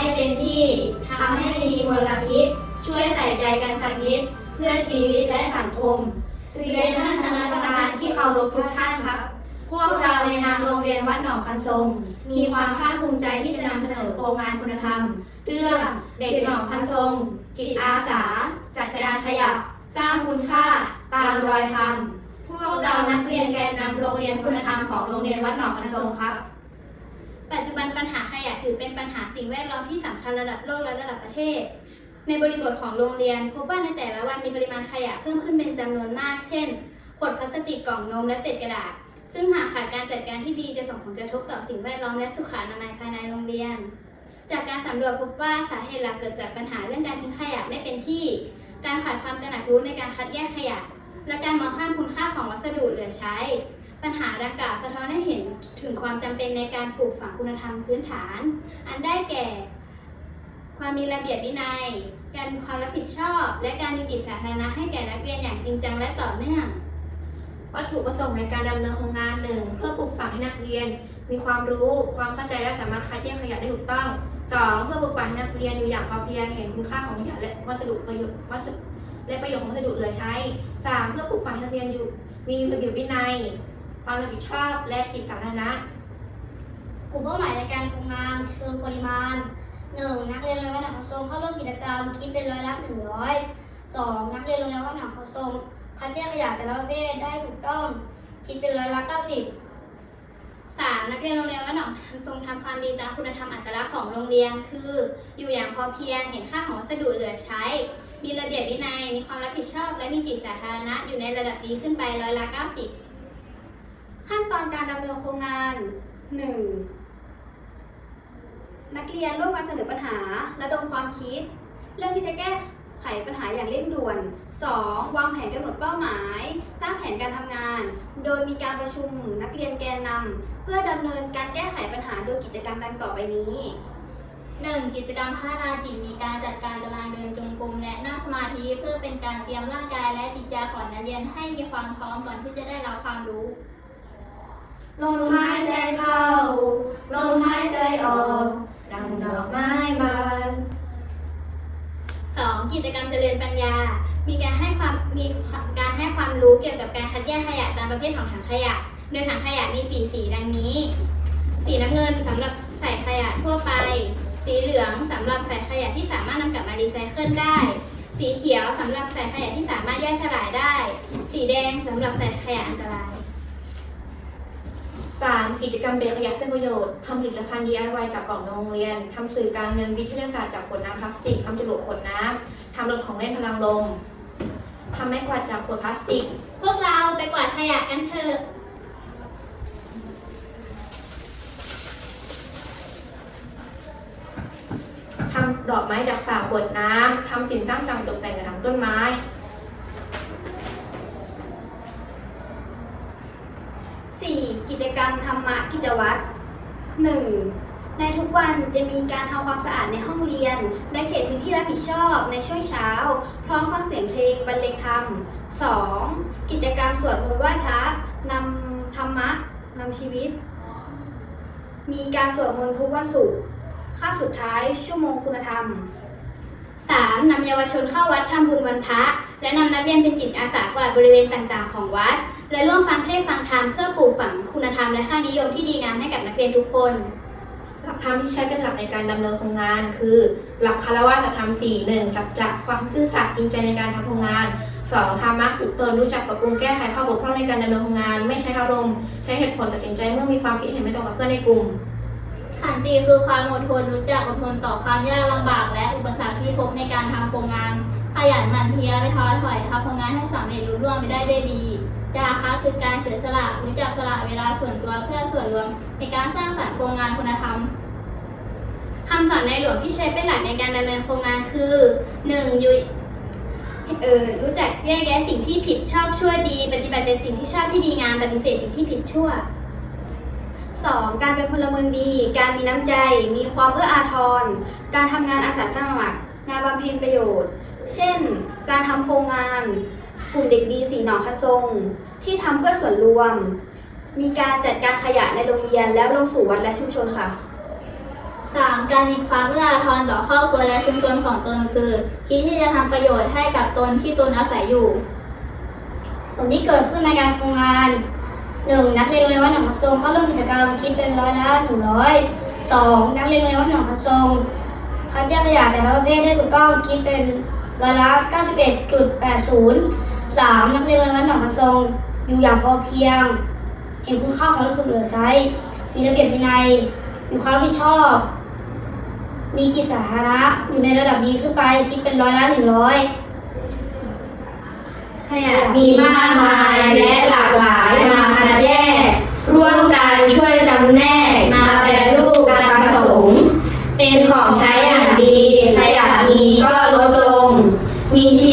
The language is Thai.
ให้เป็นที่ทำให้มีมลพิษช่วยใส่ใจกันสักนิดเพื่อชีวิตและสังคม เรียนท่านคณะกรรมการที่เคารพทุกท่านครับ พวกเราในนามโรงเรียนวัดหนองคันทรง มีความภาคภูมิใจที่จะนำเสนอโครงงานคุณธรรม เรื่องเด็กหนองคันทรง จิตอาสา จัดการขยะสร้างคุณค่าตามรอยธรรม พวกเรานักเรียนแกนนำโรงเรียนคุณธรรมของโรงเรียนวัดหนองคันทรงครับ ปัจจุบันปัญหาขยะถือเป็นปัญหาสิ่งแวดล้อมที่สำคัญระดับโลกและระดับประเทศ ในบริบทของโรงเรียน พบว่าในแต่ละวันมีปริมาณขยะเพิ่มขึ้นเป็นจำนวนมาก เช่น ขวดพลาสติกกล่องนมและเศษกระดาษ ซึ่งหากขาดการจัดการที่ดีจะส่งผลกระทบต่อสิ่งแวดล้อมและสุขอนามัยภายในโรงเรียน จากการสำรวจพบว่าสาเหตุหลักเกิดจากปัญหาเรื่องการทิ้งขยะไม่เป็นที่ การขาดความตระหนักรู้ในการคัดแยกขยะ และการมองข้ามคุณค่าของวัสดุเหลือใช้ ปัญหาดังกล่าวสะท้อนให้เห็นถึงความจำเป็นในการปลูกฝังคุณธรรมพื้นฐาน อันได้แก่ ความมีระเบียบวินัย การมีความรับผิดชอบ และการมีจิตสาธารณะให้แก่นักเรียนอย่างจริงจังและต่อเนื่องวัตถุประสงค์ในการดำเนินโครงงานหนึ่งเพื่อปลูกฝังให้นักเรียน มีความรู้ ความเข้าใจและสามารถคัดแยกขยะได้ถูกต้องสองเพื่อปลูกฝังให้นักเรียนอยู่อย่างพอเพียงเห็นคุณค่าของขยะและวัสดุประโยชน์วัสดุและประโยชน์ของวัสดุเหลือใช้สามเพื่อปลูกฝังให้นักเรียนอยู่มีระเบียบวินัย ความรับผิดชอบและจิตสาธารณะกลุ่มเป้าหมายในการทำงานเชิงปริมาณ 1. นักเรียนโรงเรียนวัดหนองเขาทรงเข้าร่วมกิจกรรมคิดเป็นร้อยละ100 2. นักเรียนโรงเรียนวัดหนองเขาทรงคัดแยกขยะแต่ละประเภทได้ถูกต้องคิดเป็นร้อยละ90 3. นักเรียนโรงเรียนวัดหนองทรงทำความดีตามคุณธรรมอัตลักษณ์ของโรงเรียน คือ อยู่อย่างพอเพียงเห็นค่าของวัสดุเหลือใช้ มีระเบียบวินัยมีความรับผิดชอบ และมีจิตสาธารณะอยู่ในระดับดีขึ้นไปร้อยละ90 ขั้นตอนการดำเนินโครงงาน 1. นักเรียนร่วมกันเสนอปัญหาระดมความคิด เรื่องที่จะแก้ไขปัญหาอย่างเร่งด่วน 2. วางแผนกำหนดเป้าหมาย สร้างแผนการทำงาน โดยมีการประชุมนักเรียนแกนนำเพื่อดำเนินการแก้ไขปัญหาโดยกิจกรรมดังต่อไปนี้ 1. กิจกรรมพัฒนาจิตมีการจัดการตารางเดินจงกรมและนั่งสมาธิเพื่อเป็นการเตรียมร่างกายและจิตใจของนักเรียนให้มีความพร้อมก่อนที่จะได้รับความรู้ ลมหายใจเข้า ลมหายใจออก ดังดอกไม้บาน 2. กิจกรรมเจริญปัญญา มีการให้ความมีการให้ความรู้เกี่ยวกับการคัดแยกขยะตามประเภทของถังขยะ โดยถังขยะมีสีสีดังนี้ สีน้ำเงินสำหรับใส่ขยะทั่วไป สีเหลืองสำหรับใส่ขยะที่สามารถนำกลับมารีไซเคิลได้ สีเขียวสำหรับใส่ขยะที่สามารถย่อยสลายได้ สีแดงสำหรับใส่ขยะอันตราย 3. กิจกรรมเบรกขยะเป็นประโยชน์ทำผลิตภัณฑ์ DIY จากกล่องโรงเรียนทำสื่อการเงินวิทยาศาสตร์จากขวดน้ำพลาสติกทำจรวดขวดน้ำทำรถของเล่นพลังลมทำไม้กวาดจากขวดพลาสติก พวกเราไปกวาดขยะกันเถอะทำดอกไม้จากฝาขวดน้ำทำสินสร้างสรรค์ตกแต่งกระถางต้นไม้ 4. กิจก รมธรรมะกิจวัตร 1. ในทุกวันจะมีการทำความสะอาดในห้องเรียน และเขตพื้นที่รับผิดชอบในช่วงเช้า พร้อมฟังเสียงเพลงบรรเลงธรรม 2. กิจกรรมสวดมนต์ไหว้พระนำธรรมะนำชีวิต มีการสวดมนต์ทุกวันศุกร์คาบสุดท้ายชั่วโมงคุณธรรม 3. นำเยาวชนเข้าวัดทำบุญวันพระ และนำนักเรียนเป็นจิตอาสากวาดบริเวณต่างๆ ของวัด และร่วมฟังเทศน์ฟังธรรมเพื่อปลูกฝัง รรม และค่านิยมที่ดีงามให้กับนักเรียนทุกคน หลักธรรมที่ใช้เป็นหลักในการดำเนินโครงงาน คือ หลักคารวะธรรมสี่หนึ่งสัจจะความซื่อสัตย์จริงใจในการทำโครงงานสองธรรมะฝึกตนรู้จักปรับปรุงแก้ไขข้อบกพร่องในการดำเนินโครงงาน ไม่ใช้อารมณ์ใช้เหตุผลตัดสินใจเมื่อมีความคิดเห็นไม่ตรงกับเพื่อนในกลุ่มขันติคือความอดทนรู้จักอดทนต่อความยากลำบาก และอุปสรรคที่พบในการทำโครงงานข ยันหมั่นเพียรไม่ท้อถอยทำโครงงานให้สำเร็จรุ่ร่วงไปได้ด้วยดีจาคะคือการเสียสละรู้จักสละเวลาส่วนตัวเพื่อส่วนรวมในการสร้างสรรค์โครงงานคุณธรรมคำสอนในหลวงที่ใช้เป็นหลักในการดำเนินโครงงานคือ 1. ยุยเออรู้จักแยกแยะสิ่งที่ผิดชอบชั่วดี ปฏิบัติแต่สิ่งที่ชอบที่ดีงามปฏิเสธสิ่งที่ผิดชั่ว 2. การเป็นพลเมืองดี การมีน้ำใจ มีความเอื้ออาทร การทำงานอาสาสมัคร งานบำเพ็ญประโยชน์ เช่น การทำโครงงาน กลุ่มเด็กดีสีหนองคันทรง ที่ทำเพื่อส่วนรวม มีการจัดการขยะในโรงเรียนแล้วลงสู่วัดและชุมชนค่ะ 3. การมีความเอื้ออาทรต่อครอบครัวและชุมชนของตนคือ คิดที่จะทำประโยชน์ให้กับตนที่ตนอาศัยอยู่ ผลที่เกิดขึ้นในการทำงานหนึ่งนักเรียนโรงเรียนวัดหนองพันทรงเข้าร่วมกิจกรรมคิดเป็นร้อยละหนึ่งร้อยสองนักเรียนโรงเรียนวัดหนองพันทรงคัดแยกขยะแต่ละประเภทได้ถูกต้องคิดเป็น ร้อาระ91.80 3 นักเรียนโรงเรียนหนองพันทรง อยู่อย่างพอเพียง เห็นคุณค่าของรู้สึกเหลือใช้ มีระเบียบวินัย มีความรับผิดชอบ มีจิตสาธารณะ อยู่ในระดับดีขึ้นไป คิดเป็นร้อยละหนึ่งร้อยมีมากมายและหลากหลายมาคัดแยกร่วมกันช่วยจำแนกมาแปรรูปมาผสมเป็นของใช้อย่างดี ขยะดีก็ We.